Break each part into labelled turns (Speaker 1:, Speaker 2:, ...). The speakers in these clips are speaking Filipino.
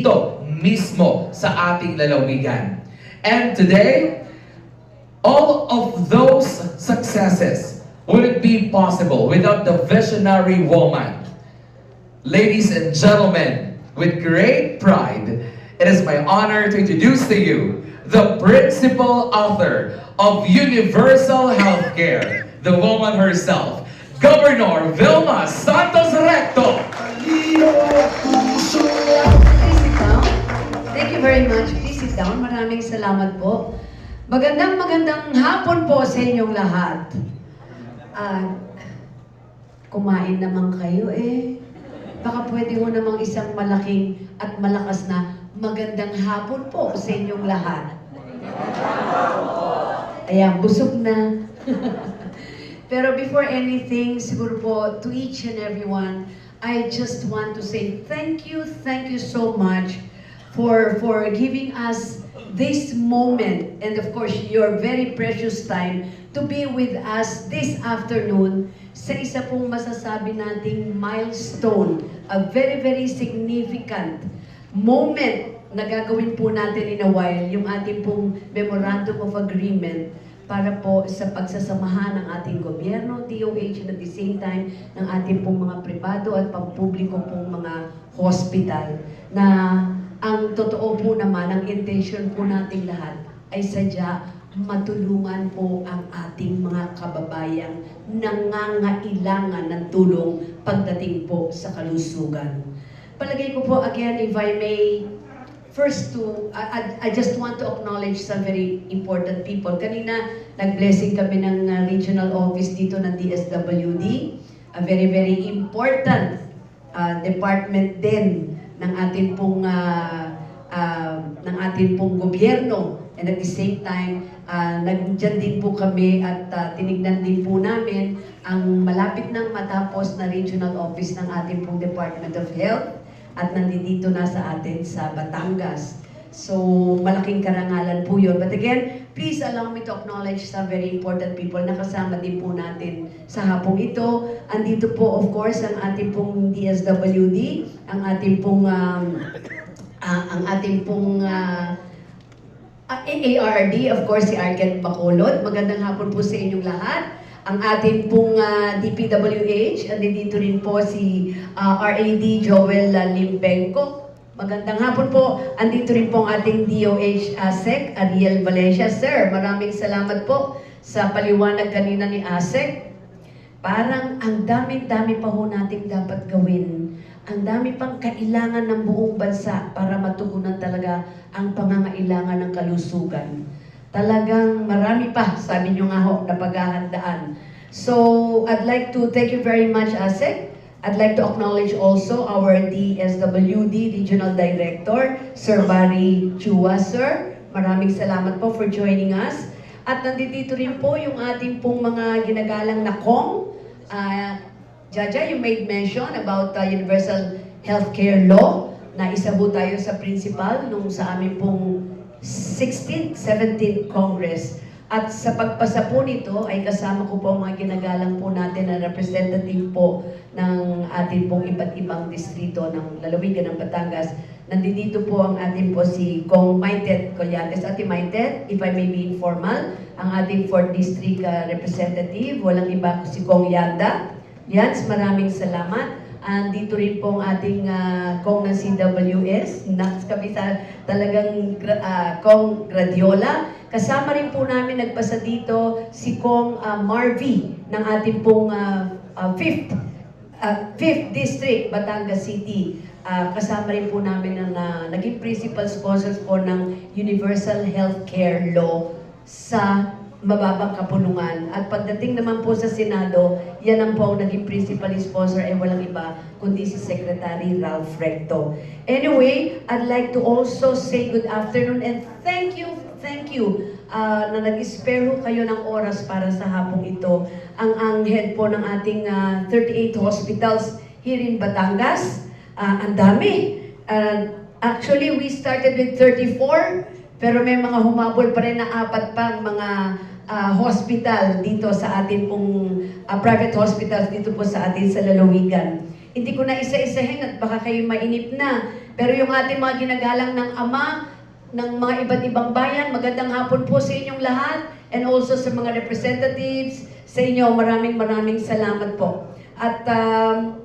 Speaker 1: dito mismo sa ating lalawigan. And today, all of those successes wouldn't be possible without the visionary woman. Ladies and gentlemen, with great pride, it is my honor to introduce to you the principal author of Universal Healthcare, the woman herself, Governor Vilma Santos Recto.
Speaker 2: Very much. Please sit down. Maraming salamat po. Magandang magandang hapon po sa inyong lahat. At kumain naman kayo eh. Baka pwede mo namang isang malaking at malakas na magandang hapon po sa inyong lahat. Ayan, busog na. Pero before anything, siguro po, to each and everyone, I just want to say thank you, thank you so much for for giving us this moment and of course your very precious time to be with us this afternoon. Sa isa pong masasabi nating milestone, a very very significant moment na gagawin po natin in a while, yung ating pong memorandum of agreement para po sa pagsasamahan ng ating gobyerno, DOH, and at the same time ng ating pong mga pribado at pampubliko pong mga hospital na ang totoo po naman, ang intention po nating lahat ay sadya matulungan po ang ating mga kababayang nangangailangan ng tulong pagdating po sa kalusugan. Palagay ko po again, if I may First to, I, I, just want to acknowledge some very important people. Kanina, nag-blessing kami ng uh, regional office dito ng DSWD. A very, very important uh, department din ng ating pong uh, uh, ng ating pong gobyerno. And at the same time, uh, nandyan din po kami at uh, tinignan din po namin ang malapit nang matapos na regional office ng ating pong Department of Health at nandito na sa atin sa Batangas. So, malaking karangalan po yun. But again, please allow me to acknowledge some very important people na kasama din po natin sa hapong ito. Andito po, of course, ang ating pong DSWD, ang ating pong, um, ah, ang ating pong ah, Ah, AARD, of course, si Arken Bacolod. Magandang hapon po sa inyong lahat. Ang ating pong ah, DPWH, andito rin po si ah, RAD Joel ah, Limpenko. Magandang hapon po. Andito rin po ang ating DOH ASEC, Ariel Valencia. Sir, maraming salamat po sa paliwanag kanina ni ASEC. Parang ang dami-dami pa ho nating dapat gawin. Ang dami pang kailangan ng buong bansa para matugunan talaga ang pangangailangan ng kalusugan. Talagang marami pa, sabi nyo nga ho, na paghahandaan. So, I'd like to thank you very much, ASEC. I'd like to acknowledge also our DSWD Regional Director, Sir Barry Chua, sir. Maraming salamat po for joining us. At nandito rin po yung ating pong mga ginagalang na KOM. Ah, Jaja, you made mention about uh, universal healthcare law na isa tayo sa principal nung sa aming pong 16th, 17th Congress. At sa pagpasa po nito ay kasama ko po ang mga ginagalang po natin na representative po ng ating pong iba't ibang distrito ng lalawigan ng Batangas. Nandito po ang ating po si Kong Maitet Colyantes. Ate Maitet, if I may be informal, ang ating 4th District uh, Representative, walang iba si Kong Yanda. Yans, maraming salamat. Andito rin po ang ating uh, Kong ng CWS, Naks kami sa talagang uh, Kong Gradiola. Kasama rin po namin nagpasa dito si Kong uh, Marvy ng ating pong uh, uh, 5th uh, 5th District, Batangas City. Uh, kasama rin po namin na, na naging principal sponsors po ng Universal Healthcare Law sa mababang kapulungan. At pagdating naman po sa Senado, yan ang po ang naging principal sponsor ay walang iba kundi si Secretary Ralph Recto. Anyway, I'd like to also say good afternoon and thank you, thank you uh, na nag-spare kayo ng oras para sa hapong ito. Ang, ang head po ng ating uh, 38 hospitals here in Batangas, uh, ang dami. Uh, actually, we started with 34, pero may mga humabol pa rin na apat pang mga ah, hospital dito sa atin pong ah, private hospitals dito po sa atin sa lalawigan. Hindi ko na isa-isahin at baka kayo mainip na. Pero yung ating mga ginagalang ng ama, ng mga iba't ibang bayan, magandang hapon po sa inyong lahat and also sa mga representatives sa inyo. Maraming maraming salamat po. At um,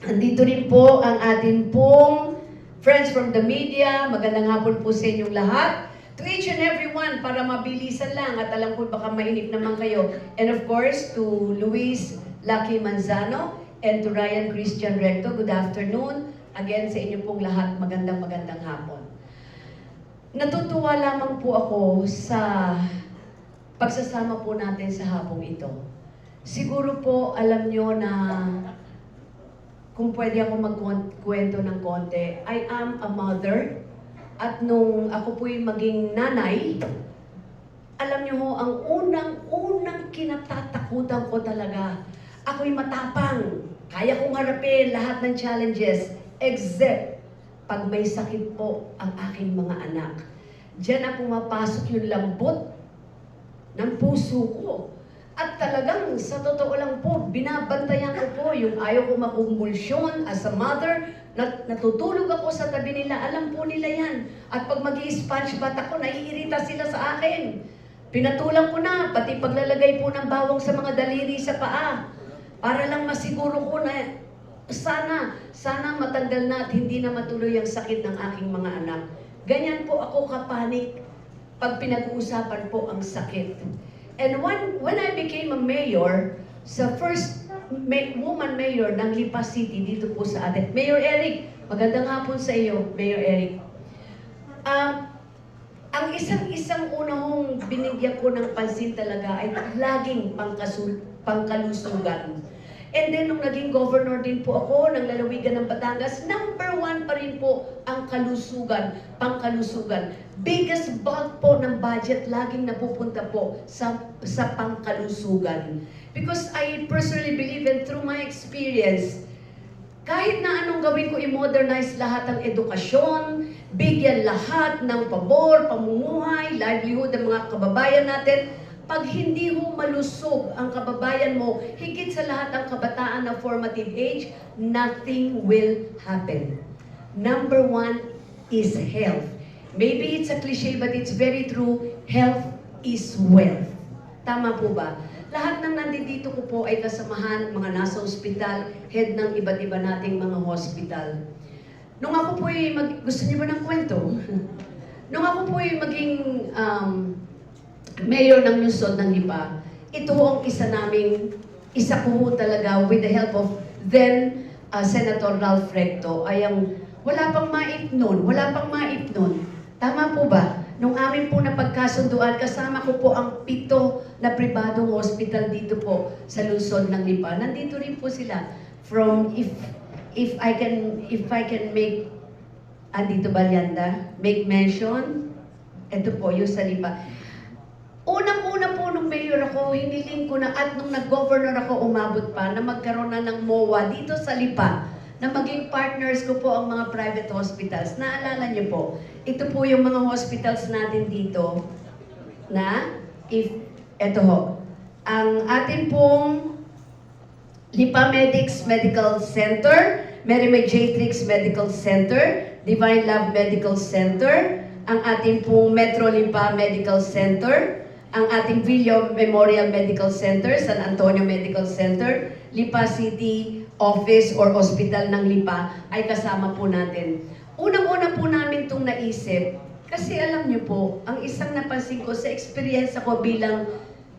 Speaker 2: andito rin po ang ating pong friends from the media. Magandang hapon po sa inyong lahat. To each and every one, para mabilisan lang at alam ko baka mainip naman kayo. And of course, to Luis Lucky Manzano and to Ryan Christian Recto, good afternoon. Again, sa inyo pong lahat, magandang magandang hapon. Natutuwa lamang po ako sa pagsasama po natin sa hapong ito. Siguro po alam nyo na kung pwede ako magkwento ng konti, I am a mother at nung ako po'y maging nanay, alam niyo ho, ang unang-unang kinatatakutan ko talaga, ako'y matapang. Kaya kong harapin lahat ng challenges, except pag may sakit po ang aking mga anak. Diyan na pumapasok yung lambot ng puso ko. At talagang, sa totoo lang po, binabantayan ko po yung ayaw ko makumbulsyon as a mother, nat natutulog ako sa tabi nila, alam po nila yan. At pag mag sponge bath ako, naiirita sila sa akin. Pinatulang ko na, pati paglalagay po ng bawang sa mga daliri sa paa. Para lang masiguro ko na sana, sana matanggal na at hindi na matuloy ang sakit ng aking mga anak. Ganyan po ako kapanik pag pinag-uusapan po ang sakit. And when, when I became a mayor, sa first ma- woman mayor ng Lipa City dito po sa atin, Mayor Eric, magandang hapon sa iyo, Mayor Eric. Um, ang isang-isang unahong binigyan ko ng pansin talaga ay laging pangkasul, pangkalusugan. And then, nung naging governor din po ako ng lalawigan ng Batangas, number one pa rin po ang kalusugan, pangkalusugan. Biggest bulk po ng budget laging napupunta po sa, sa pangkalusugan. Because I personally believe and through my experience, kahit na anong gawin ko, i-modernize lahat ng edukasyon, bigyan lahat ng pabor, pamumuhay, livelihood ng mga kababayan natin, pag hindi mo malusog ang kababayan mo, higit sa lahat ang kabataan na formative age, nothing will happen. Number one is health. Maybe it's a cliche, but it's very true. Health is wealth. Tama po ba? Lahat ng nandito ko po ay kasamahan, mga nasa ospital, head ng iba't iba nating mga hospital. Nung ako po ay mag... Gusto niyo ba ng kwento? Nung ako po ay maging um, mayor ng Luzon ng Lipa, ito ang isa naming, isa ko talaga with the help of then uh, Senator Ralph Recto, ay ang wala pang maip nun, wala pang maip nun. Tama po ba? Nung amin po na pagkasunduan, kasama ko po ang pito na pribadong hospital dito po sa Luzon ng Lipa. Nandito rin po sila from if if I can if I can make andito Balyanda, make mention, ito po yung sa Lipa. Unang-una po nung mayor ako, hiniling ko na at nung nag-governor ako, umabot pa na magkaroon na ng MOA dito sa Lipa na maging partners ko po ang mga private hospitals. Naalala niyo po, ito po yung mga hospitals natin dito na if, eto ho, ang ating pong Lipa Medics Medical Center, Mary Matrix Medical Center, Divine Love Medical Center, ang ating pong Metro Lipa Medical Center, ang ating Villa Memorial Medical Center, San Antonio Medical Center, Lipa City Office or Hospital ng Lipa ay kasama po natin. Unang-una po namin itong naisip kasi alam niyo po, ang isang napansin ko sa experience ko bilang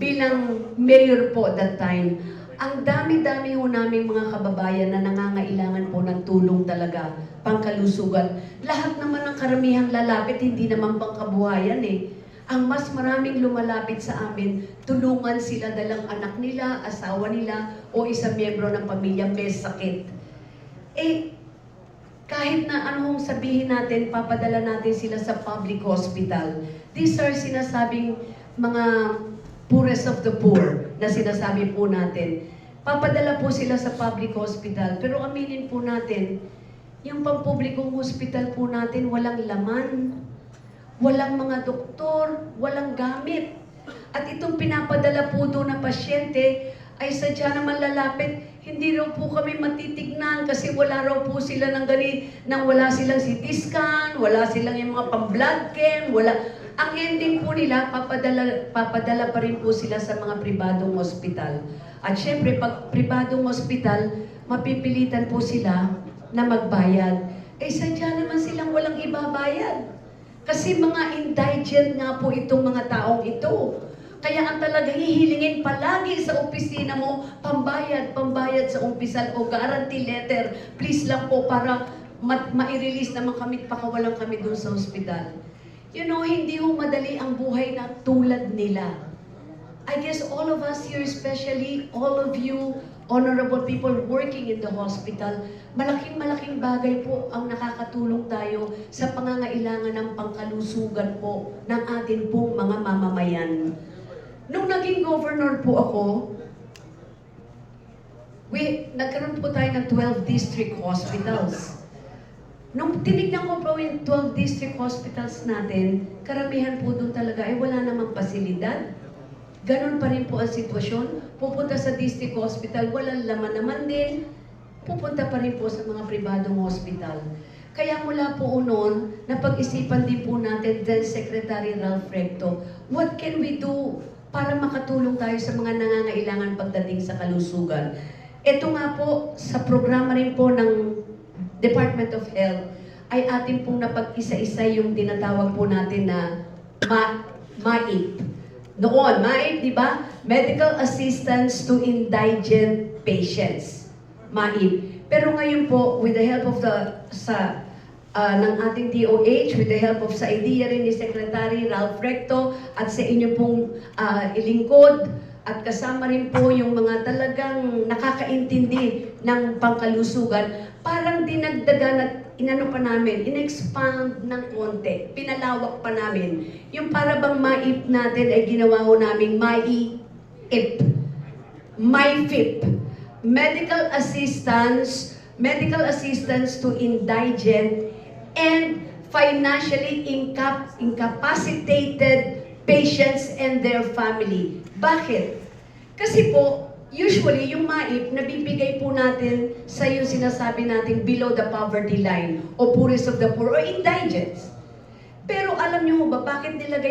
Speaker 2: bilang mayor po that time, ang dami-dami ho naming mga kababayan na nangangailangan po ng tulong talaga, pangkalusugan. Lahat naman ng karamihang lalapit, hindi naman pangkabuhayan eh. Ang mas maraming lumalapit sa amin, tulungan sila dalang anak nila, asawa nila, o isang miyembro ng pamilya may sakit. Eh, kahit na anong sabihin natin, papadala natin sila sa public hospital. These are sinasabing mga poorest of the poor na sinasabi po natin. Papadala po sila sa public hospital. Pero aminin po natin, yung pampublikong hospital po natin walang laman. Walang mga doktor, walang gamit. At itong pinapadala po doon na pasyente ay sadya naman lalapit, hindi raw po kami matitignan kasi wala raw po sila ng gani, nang wala silang CT scan, wala silang yung mga pang-blood chem, wala. Ang ending po nila, papadala, papadala pa rin po sila sa mga pribadong hospital. At syempre, pag pribadong hospital, mapipilitan po sila na magbayad. Eh, sadya naman silang walang ibabayad. Kasi mga indigent nga po itong mga taong ito. Kaya ang talaga hihilingin palagi sa opisina mo, pambayad, pambayad sa umpisal o guarantee letter. Please lang po para ma- ma-release naman kami, pakawalan kami doon sa ospital. You know, hindi ho madali ang buhay na tulad nila. I guess all of us here, especially all of you honorable people working in the hospital, malaking malaking bagay po ang nakakatulong tayo sa pangangailangan ng pangkalusugan po ng atin pong mga mamamayan. Nung naging governor po ako, we, nagkaroon po tayo ng 12 district hospitals. Nung tinignan ko po yung 12 district hospitals natin, karamihan po doon talaga ay wala namang pasilidad. Ganon pa rin po ang sitwasyon. Pupunta sa district hospital, walang laman naman din. Pupunta pa rin po sa mga pribadong hospital. Kaya mula po noon, napag-isipan din po natin then Secretary Ralph Recto, what can we do para makatulong tayo sa mga nangangailangan pagdating sa kalusugan? Ito nga po, sa programa rin po ng Department of Health, ay atin pong napag-isa-isa yung tinatawag po natin na ma MAIP. Noon, MAIP, di ba? Medical Assistance to Indigent Patients. MAIP. Pero ngayon po, with the help of the, sa, ah, ng ating DOH, with the help of sa idea rin ni Secretary Ralph Recto, at sa inyo pong ah, ilingkod, at kasama rin po yung mga talagang nakakaintindi ng pangkalusugan, parang dinagdagan at inano pa namin, in-expand ng konti, pinalawak pa namin. Yung para bang MAIP natin ay ginawa ho namin MAIP. MyFIP, Medical Assistance, Medical Assistance to Indigent and Financially incap- Incapacitated Patients and their Family. Bakit? Kasi po, usually yung MAIP, nabibigay po natin sa yung sinasabi natin below the poverty line o poorest of the poor o indigents. Pero alam niyo ba, bakit nilagay